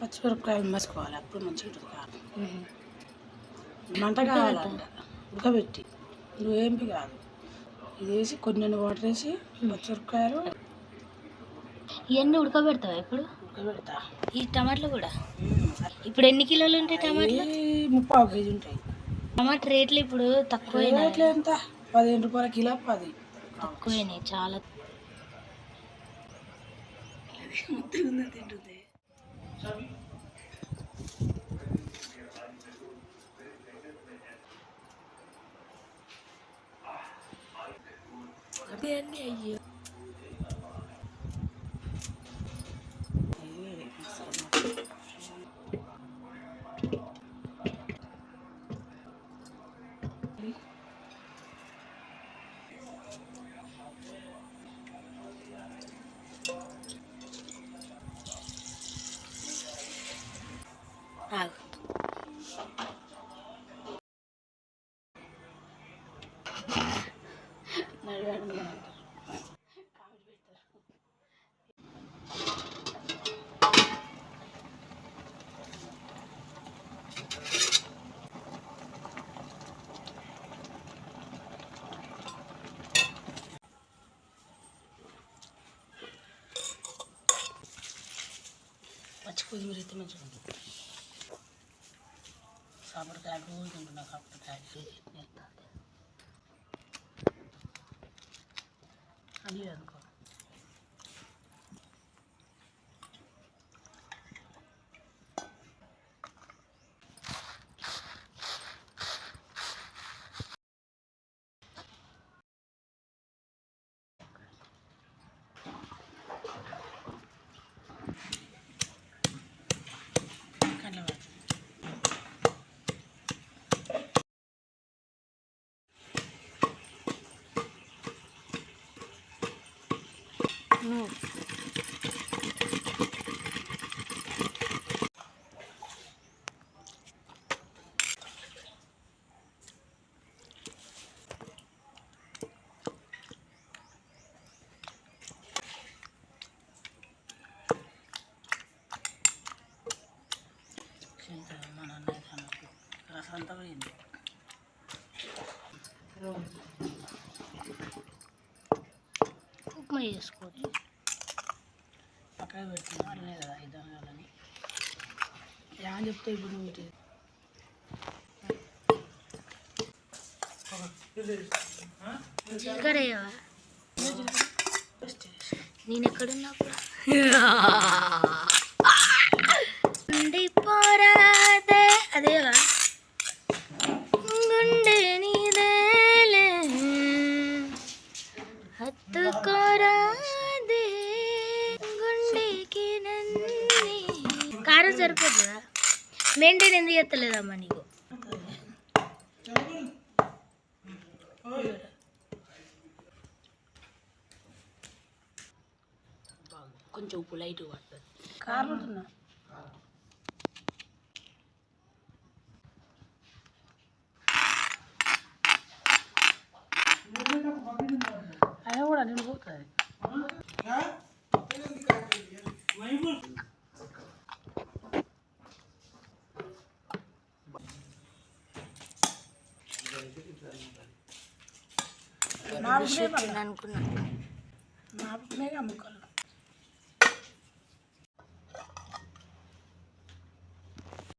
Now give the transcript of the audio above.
పచ్చిమిరపకాయలు మసుకోవాలి అప్పుడు మంచిగా ఉడకాలి మంట కావాలంట ఉడకబెట్టి. నువ్వేంపి కాదు. ఇది వేసి కొన్ని వాటర్ వేసి పచ్చిమిరపకాయలు. ఇవన్నీ ఉడకబెడతావా ఇప్పుడు ఉడకబెడతా. ఈ టమాటాలు కూడా? ఇప్పుడు ఎన్ని కిలోలు ఉంటాయి టమాటాలు? ముప్పావు కేజీ ఉంటాయి. టమాటా రేట్లు ఇప్పుడు తక్కువ రేట్లు ఎంత? పదిహేను రూపాయల కిలో పది. తక్కువైనాయి చాలా. తింటుంది. điên hay gì à పచ్చి కొద్దిమీర అయితే మంచిగా ఉంటుంది. సాంబడికాయ రోజు తింటున్నా కాకరకాయ Iya. అంతా పోయింది ఉప్మా చేసుకోవచ్చు పక్కన పెడుతున్నా అన్నీ కదా ఇద్దరు కాదని ఏమని చెప్తే ఇప్పుడు నువ్వు జీలకర్ర? నేను ఎక్కడున్నప్పుడు కారం సరిపోతుందా మెయింటైన్ ఎందుకు ఎత్తలేదమ్మా నీకు కొంచెం ఉప్పు లైట్ పడుతుంది కారం ఉంటున్నా అయినా కూడా నేను అనుకున్నా. నాపుకునే ముక్కలు